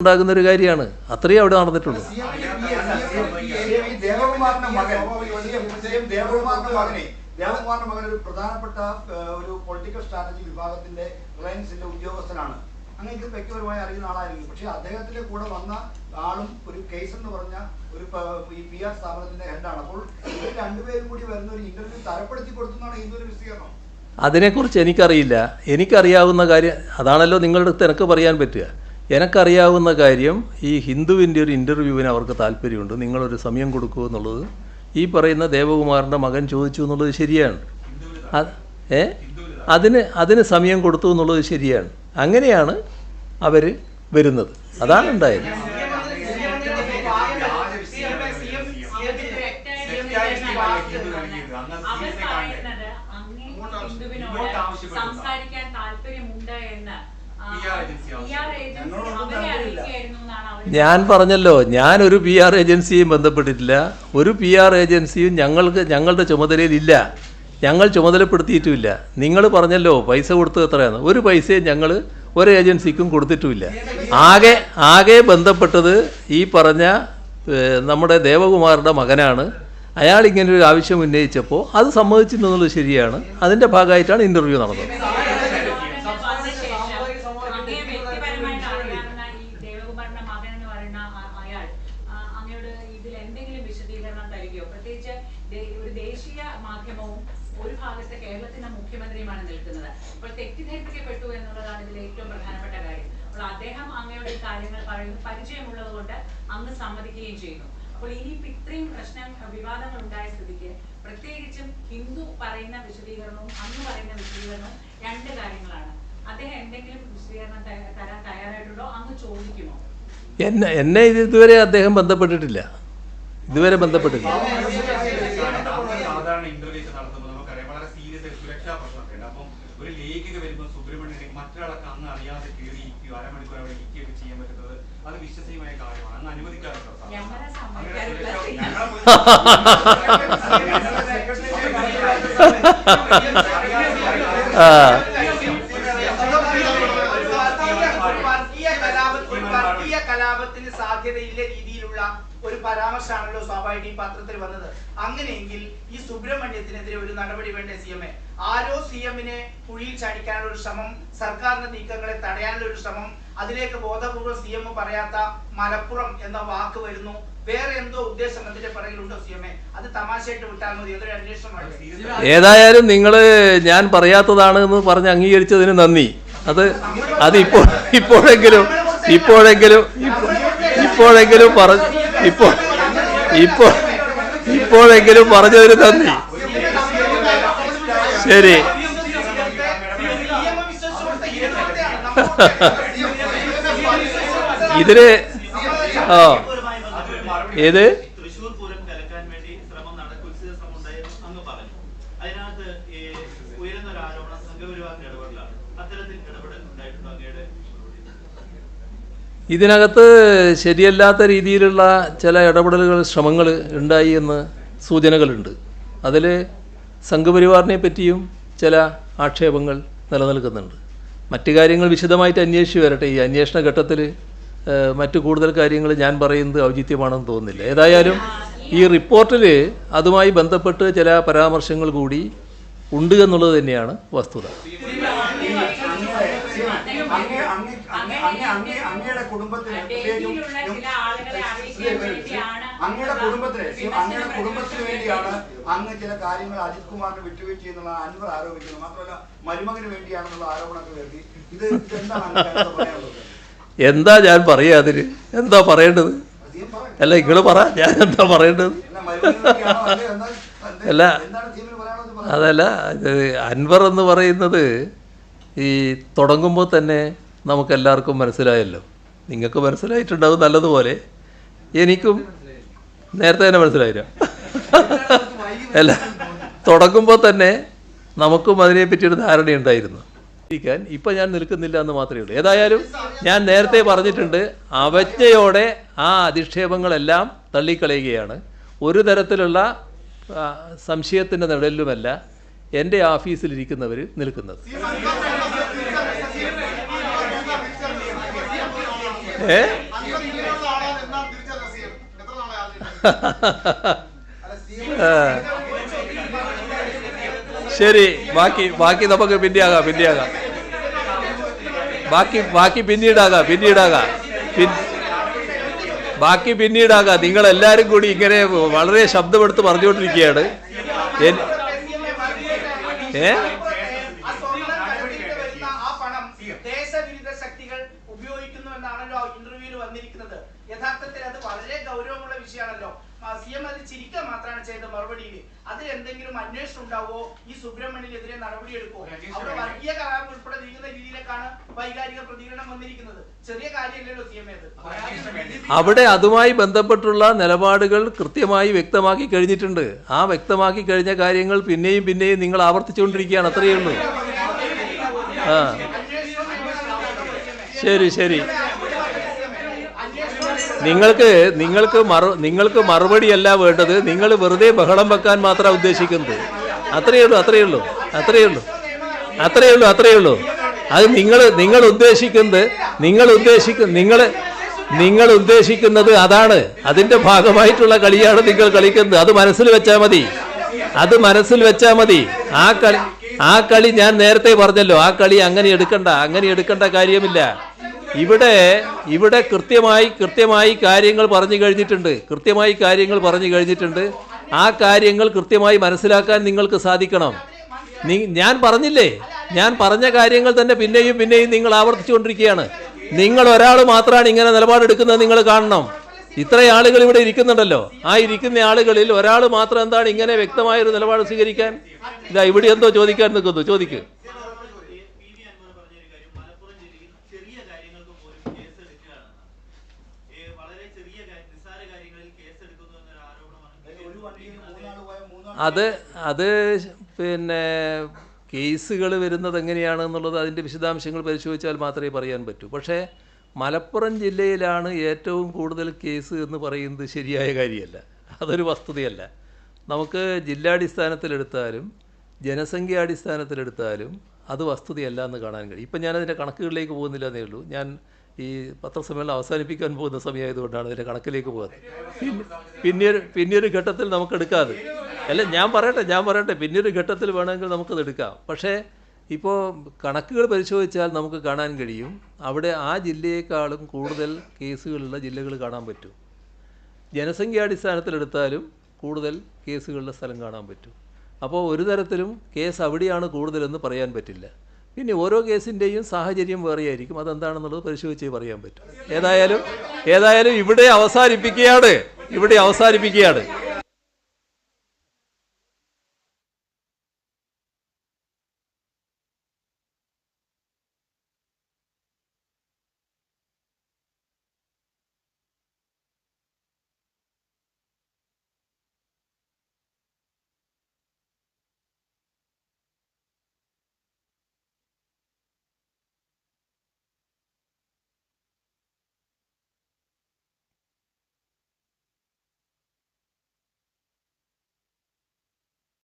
ഉണ്ടാകുന്ന ഒരു കാര്യമാണ്. അത്രയും അവിടെ നടന്നിട്ടുള്ളൂ. ദേവകുമാറിന്റെ മകൻ CM ദേവകുമാറിന്റെ മകനെ ദേവകുമാറിന്റെ മകൻ ഒരു പ്രധാനപ്പെട്ട ഏഹ്, ഒരു പൊളിറ്റിക്കൽ സ്ട്രാറ്റജി വിഭാഗത്തിന്റെ റിലയൻസിന്റെ ഉദ്യോഗസ്ഥനാണ് അങ്ങനെ വ്യക്തിപരമായി അറിയുന്ന ആളായിരിക്കും പക്ഷെ അദ്ദേഹത്തിന്റെ കൂടെ വന്ന ആളും ഒരു കേസ് എന്ന് പറഞ്ഞ ഒരു പ- ഈ പി ആർ സ്ഥാപനത്തിന്റെ ഹെഡാണ് അപ്പോൾ ഇവർ രണ്ടുപേരും കൂടി വരുന്ന ഒരു ഇന്റർവ്യൂ തരപ്പെടുത്തി കൊടുക്കുന്നതാണ് ഹിന്ദുവിന്റെ വിശദീകരണം അതിനെക്കുറിച്ച് എനിക്കറിയില്ല. എനിക്കറിയാവുന്ന കാര്യം അതാണല്ലോ നിങ്ങളുടെ അടുത്ത് എനിക്ക് പറയാൻ പറ്റുക. എനിക്കറിയാവുന്ന കാര്യം ഈ ഹിന്ദുവിന്റെ ഒരു ഇന്റർവ്യൂവിന് അവർക്ക് താല്പര്യമുണ്ട്. നിങ്ങളൊരു സമയം കൊടുക്കൂ എന്നുള്ളത്. ഈ പറയുന്ന ദേവകുമാറിന്റെ മകൻ ചോദിച്ചു എന്നുള്ളത് ശരിയാണ്. ഏ? അതിന് അതിന് സമയം കൊടുത്തു എന്നുള്ളത് ശരിയാണ്. അങ്ങനെയാണ് അവർ വരുന്നത്. അതാണ് ഉണ്ടായത്. സംസാരിക്കാൻ താല്പര്യമുണ്ട് എന്ന്. ഞാൻ പറഞ്ഞല്ലോ ഞാൻ ഒരു പി ആർ ഏജൻസിയും ബന്ധപ്പെട്ടിട്ടില്ല. ഒരു പി ആർ ഏജൻസിയും ഞങ്ങൾക്ക് ഞങ്ങളുടെ ചുമതലയിലില്ല. ഞങ്ങൾ ചുമതലപ്പെടുത്തിയിട്ടുമില്ല. നിങ്ങൾ പറഞ്ഞല്ലോ പൈസ കൊടുത്തത് എത്രയാണ്? ഒരു പൈസയും ഞങ്ങൾ ഒരു ഏജൻസിക്കും കൊടുത്തിട്ടുമില്ല. ആകെ ആകെ ബന്ധപ്പെട്ടത് ഈ പറഞ്ഞ നമ്മുടെ ദേവകുമാറിന്റെ മകനാണ്. അയാൾ ഇങ്ങനെ ഒരു ആവശ്യം ഉന്നയിച്ചപ്പോൾ അത് സമ്മതിച്ചിട്ടുണ്ടെന്നുള്ളത് ശരിയാണ്. അതിന്റെ ഭാഗമായിട്ടാണ് ഇന്റർവ്യൂ നടന്നത് അങ്ങേ വ്യക്തിപരമായിട്ട് അറിയാവുന്ന ഈ ദേവകുമാറിന്റെ മകൻ എന്ന് പറയുന്ന ആ- അയാൾ ആ, അങ്ങയോട് ഇതിൽ എന്തെങ്കിലും വിശദീകരണം തരികയോ പ്രത്യേകിച്ച് ദേ- ഒരു ദേശീയ മാധ്യമവും ഒരു ഭാഗത്ത് കേരളത്തിന്റെ മുഖ്യമന്ത്രിയുമാണ് നിൽക്കുന്നത്. അപ്പോൾ തെറ്റിദ്ധരിപ്പിക്കപ്പെട്ടു എന്നുള്ളതാണ് ഇതിലെ ഏറ്റവും പ്രധാനപ്പെട്ട കാര്യം. അപ്പോൾ അദ്ദേഹം അങ്ങയുടെ കാര്യങ്ങൾ പറയുന്നത് പരിചയമുള്ളത് കൊണ്ട് അങ്ങ് സമ്മതിക്കുകയും ചെയ്യുന്നു. അപ്പോൾ ഇനി ഇപ്പൊ ഇത്രയും പ്രശ്നം വിവാദങ്ങൾ ഉണ്ടായ സ്ഥിതിക്ക് പ്രത്യേകിച്ചും ഹിന്ദു പറയുന്ന വിശദീകരണവും അങ്ങ് പറയുന്ന വിശദീകരണവും രണ്ട് കാര്യങ്ങളാണ്. അദ്ദേഹം എന്തെങ്കിലും വിശദീകരണം തരാൻ തയ്യാറായിട്ടുണ്ടോ? അങ്ങ് ചോദിക്കുമോ? എന്നെ എന്നെ ഇതുവരെ അദ്ദേഹം ബന്ധപ്പെട്ടിട്ടില്ല. ഇതുവരെ ബന്ധപ്പെട്ടില്ല ഉണ്ട് അപ്പം ഒരു ലേഖിക വരുമ്പോൾ സുബ്രഹ്മണ്യൻ മറ്റൊരാളൊക്കെ അന്ന് അറിയാതെ കയറി ഇരിക്കുകയോ അരമണിക്കൂർ അവിടെ ഇരിക്കുകയൊക്കെ ചെയ്യാൻ പറ്റുന്നത് അത് വിശ്വസനീയമായ കാര്യമാണ്. അന്ന് അനുവദിക്കാറുണ്ടോ സാർ? അങ്ങനെ സമ്മതിക്കാറില്ല. സുരക്ഷ- ആ വർഗീയ കലാപ- ഒരു വർഗീയ കലാപത്തിന് സാധ്യതയില്ല രീതിയിലുള്ള ഒരു പരാമർശമാണല്ലോ സ്വാഭാവിക ഈ പത്രത്തിൽ വന്നത്. അങ്ങനെയെങ്കിൽ ഈ സുബ്രഹ്മണ്യത്തിനെതിരെ ഒരു നടപടി വേണ്ട സി എം എ? ആരോ സി എമ്മിനെ കുഴിയിൽ ചാടിക്കാനുള്ള ഒരു ശ്രമം സർക്കാരിന്റെ നീക്കങ്ങളെ തടയാനുള്ള ഒരു ശ്രമം അതിലേക്ക് ബോധപൂർവം സി എം പറയാത്ത മലപ്പുറം എന്ന വാക്ക് വരുന്നു. വേറെ എന്തോ ഉദ്ദേശം അതിന്റെ പിറകിലുണ്ടോ സി എം എ? അത് തമാശയായിട്ട് വിട്ടാൽ മതി. അതൊരു അന്വേഷണമാണ് ഏതായാലും നിങ്ങൾ ഞാൻ പറയാത്തതാണ് എന്ന് പറഞ്ഞ് അംഗീകരിച്ചതിന് നന്ദി. അത് അത് ഇപ്പോ ഇപ്പോഴെങ്കിലും ഇപ്പോഴെങ്കിലും ഇപ്പോ- ഇപ്പോഴെങ്കിലും പറ ഇപ്പോൾ ഇപ്പോ ഇപ്പോഴെങ്കിലും പറഞ്ഞതിന് നന്ദി. ശരി. ഇതിന് ആ ഏത്? ഇതിനകത്ത് ശരിയല്ലാത്ത രീതിയിലുള്ള ചില ഇടപെടലുകൾ ശ്രമങ്ങൾ ഉണ്ടായി എന്ന് സൂചനകളുണ്ട്. അതിൽ സംഘപരിവാറിനെ പറ്റിയും ചില ആക്ഷേപങ്ങൾ നിലനിൽക്കുന്നുണ്ട്. മറ്റു കാര്യങ്ങൾ വിശദമായിട്ട് അന്വേഷിച്ച് വരട്ടെ. ഈ അന്വേഷണ ഘട്ടത്തിൽ മറ്റു കൂടുതൽ കാര്യങ്ങൾ ഞാൻ പറയുന്നത് ഔചിത്യമാണെന്ന് തോന്നുന്നില്ല. ഏതായാലും ഈ റിപ്പോർട്ടിൽ അതുമായി ബന്ധപ്പെട്ട് ചില പരാമർശങ്ങൾ കൂടി ഉണ്ട് എന്നുള്ളത് തന്നെയാണ് വസ്തുത. കുടുംബത്തിന് അങ്ങയുടെ കുടുംബത്തിന് അങ്ങയുടെ കുടുംബത്തിന് വേണ്ടിയാണ് അങ്ങ് ചില കാര്യങ്ങൾ അജിത് കുമാറിന് വിട്ടുവീഴ്ച എന്നുള്ള അൻവർ ആരോപിക്കുന്നത് മാത്രമല്ല മരുമകന് വേണ്ടിയാണെന്നുള്ള ആരോപണമൊക്കെ വരുത്തി ഇത് എന്താണ് പറയാനുള്ളത്? എന്താ ഞാൻ പറയുക അതിന് എന്താ പറയേണ്ടത്? അല്ല ഇങ്ങൾ പറ. ഞാൻ എന്താ പറയേണ്ടത്? അല്ല, അതല്ല അൻവർ എന്ന് പറയുന്നത് ഈ തുടങ്ങുമ്പോൾ തന്നെ നമുക്കെല്ലാവർക്കും മനസ്സിലായല്ലോ. നിങ്ങൾക്ക് മനസ്സിലായിട്ടുണ്ടാവും നല്ലതുപോലെ. എനിക്കും നേരത്തെ തന്നെ മനസ്സിലായില്ല. അല്ല തുടങ്ങുമ്പോൾ തന്നെ നമുക്കും അതിനെ പറ്റിയൊരു ധാരണയുണ്ടായിരുന്നു ഇരിക്കാൻ ഇപ്പം ഞാൻ നിൽക്കുന്നില്ല എന്ന് മാത്രമേ ഉള്ളൂ. ഏതായാലും ഞാൻ നേരത്തെ പറഞ്ഞിട്ടുണ്ട് അവജ്ഞയോടെ ആ അധിക്ഷേപങ്ങളെല്ലാം തള്ളിക്കളയുകയാണ്. ഒരു തരത്തിലുള്ള സംശയത്തിന്റെ നിഴലിലുമല്ല എന്റെ ഓഫീസിലിരിക്കുന്നവർ അങ്ങനെ ശരി ബാക്കി ബാക്കി നമുക്ക് പിന്നെയാകാം പിന്നെയാകാം. ബാക്കി ബാക്കി പിന്നീടാകാം പിന്നീടാകാം. ബാക്കി പിന്നീടാകാം. നിങ്ങൾ എല്ലാവരും കൂടി ഇങ്ങനെ വളരെ ശബ്ദമെടുത്ത് പറഞ്ഞുകൊണ്ടിരിക്കുകയാണ്. ഏ? സി എം അത് ചിരിക്കുക മാത്രമാണ് ചെയ്ത മറുപടിയിൽ. അതിൽ എന്തെങ്കിലും അന്വേഷണം ഉണ്ടാവോ? ഈ സുബ്രഹ്മണ്യനെതിരെ നടപടി എടുക്കുമോ അവിടെ വർഗീയ കലാപം ഉൾപ്പെടെ നീങ്ങുന്ന രീതിയിലേക്കാണ് വൈകാരിക പ്രതികരണം വന്നിരിക്കുന്നത്. ചെറിയ കാര്യമല്ലല്ലോ സി എം അവിടെ അതുമായി ബന്ധപ്പെട്ടുള്ള നിലപാടുകൾ കൃത്യമായി വ്യക്തമാക്കി കഴിഞ്ഞിട്ടുണ്ട്. ആ വ്യക്തമാക്കി കഴിഞ്ഞ കാര്യങ്ങൾ പിന്നെയും പിന്നെയും നിങ്ങൾ ആവർത്തിച്ചുകൊണ്ടിരിക്കുകയാണ് അത്രയേ ഉള്ളൂ. ആ. ശരി ശരി. നിങ്ങൾക്ക് നിങ്ങൾക്ക് മറു നിങ്ങൾക്ക് മറുപടിയല്ല വേണ്ടത്. നിങ്ങൾ വെറുതെ ബഹളം വെക്കാൻ മാത്രമാണ് ഉദ്ദേശിക്കുന്നത്. അത്രയേ ഉള്ളൂ അത്രയേ ഉള്ളൂ അത്രയേ ഉള്ളൂ അത്രയേ ഉള്ളൂ അത്രയേ ഉള്ളൂ. അത് നിങ്ങൾ നിങ്ങൾ ഉദ്ദേശിക്കുന്നത് നിങ്ങൾ ഉദ്ദേശിക്കുന്ന നിങ്ങൾ നിങ്ങൾ ഉദ്ദേശിക്കുന്നത് അതാണ്. അതിന്റെ ഭാഗമായിട്ടുള്ള കളിയാണ് നിങ്ങൾ കളിക്കുന്നത്. അത് മനസ്സിൽ വെച്ചാൽ മതി. അത് മനസ്സിൽ വെച്ചാൽ മതി. ആ കളി ആ കളി ഞാൻ നേരത്തെ പറഞ്ഞല്ലോ. ആ കളി അങ്ങനെ എടുക്കണ്ട അങ്ങനെ എടുക്കേണ്ട കാര്യമില്ല. ഇവിടെ ഇവിടെ കൃത്യമായി കൃത്യമായി കാര്യങ്ങൾ പറഞ്ഞു കഴിഞ്ഞിട്ടുണ്ട്. കൃത്യമായി കാര്യങ്ങൾ പറഞ്ഞു കഴിഞ്ഞിട്ടുണ്ട്. ആ കാര്യങ്ങൾ കൃത്യമായി മനസ്സിലാക്കാൻ നിങ്ങൾക്ക് സാധിക്കണം. ഞാൻ പറഞ്ഞില്ലേ? ഞാൻ പറഞ്ഞ കാര്യങ്ങൾ തന്നെ പിന്നെയും പിന്നെയും നിങ്ങൾ ആവർത്തിച്ചുകൊണ്ടിരിക്കുകയാണ്. നിങ്ങൾ ഒരാൾ മാത്രമാണ് ഇങ്ങനെ നിലപാടെടുക്കുന്നത് നിങ്ങൾ കാണണം. ഇത്ര ആളുകൾ ഇവിടെ ഇരിക്കുന്നുണ്ടല്ലോ. ആ ഇരിക്കുന്ന ആളുകളിൽ ഒരാൾ മാത്രം എന്താണ് ഇങ്ങനെ വ്യക്തമായൊരു നിലപാട് സ്വീകരിക്കാൻ? ഇതാ ഇവിടെ എന്തോ ചോദിക്കാൻ നിൽക്കുന്നു. ചോദിക്ക് പി വി അൻവർ പറഞ്ഞൊരു കാര്യം മലപ്പുറം ജില്ലയിൽ ചെറിയ കാര്യങ്ങൾക്ക് പോലും കേസ് എടുക്കുകയാണ് ഏ, വളരെ ചെറിയ കാര്യം നിസ്സാര കാര്യങ്ങളിൽ കേസ് എടുക്കുന്നു എന്നൊരു ആരോപണമാണ് ഒരു വണ്ടിയിൽ മൂന്നാൾ പോയ മൂന്നാൾ അത് അത് പിന്നെ കേസുകൾ വരുന്നത് എങ്ങനെയാണ് എന്നുള്ളത് അതിന്റെ വിശദാംശങ്ങൾ പരിശോധിച്ചാൽ മാത്രമേ പറയാൻ പറ്റൂ. പക്ഷേ മലപ്പുറം ജില്ലയിലാണ് ഏറ്റവും കൂടുതൽ കേസ് എന്ന് പറയുന്നത് ശരിയായ കാര്യമല്ല. അതൊരു വസ്തുതയല്ല. നമുക്ക് ജില്ലാടിസ്ഥാനത്തിലെടുത്താലും ജനസംഖ്യാടിസ്ഥാനത്തിലെടുത്താലും അത് വസ്തുതയല്ല എന്ന് കാണാൻ കഴിയും. ഇപ്പം ഞാനതിന്റെ കണക്കുകളിലേക്ക് പോകുന്നില്ല എന്നേ ഉള്ളൂ. ഞാൻ ഈ പത്രസമ്മേളനം അവസാനിപ്പിക്കാൻ പോകുന്ന സമയമായതുകൊണ്ടാണ് അതിന്റെ കണക്കിലേക്ക് പോകുന്നത്. പിന്നെ പിന്നീട് പിന്നീട് ഘട്ടത്തിൽ നമുക്ക് എടുക്കാതെ അല്ല ഞാൻ പറയട്ടെ ഞാൻ പറയട്ടെ. പിന്നീട് ഘട്ടത്തിൽ വേണമെങ്കിൽ നമുക്കത് എടുക്കാം. പക്ഷേ ഇപ്പോൾ കണക്കുകൾ പരിശോധിച്ചാൽ നമുക്ക് കാണാൻ കഴിയും. അവിടെ ആ ജില്ലയേക്കാളും കൂടുതൽ കേസുകളുള്ള ജില്ലകൾ കാണാൻ പറ്റും. ജനസംഖ്യാടിസ്ഥാനത്തിലെടുത്താലും കൂടുതൽ കേസുകളുടെ സ്ഥലം കാണാൻ പറ്റും. അപ്പോൾ ഒരു തരത്തിലും കേസ് അവിടെയാണ് കൂടുതലെന്ന് പറയാൻ പറ്റില്ല. പിന്നെ ഓരോ കേസിന്റെയും സാഹചര്യം വേറെയായിരിക്കും. അതെന്താണെന്നുള്ളത് പരിശോധിച്ച് പറയാൻ പറ്റും. ഏതായാലും ഏതായാലും ഇവിടെ അവസാനിപ്പിക്കുകയാണ്. ഇവിടെ അവസാനിപ്പിക്കുകയാണ്.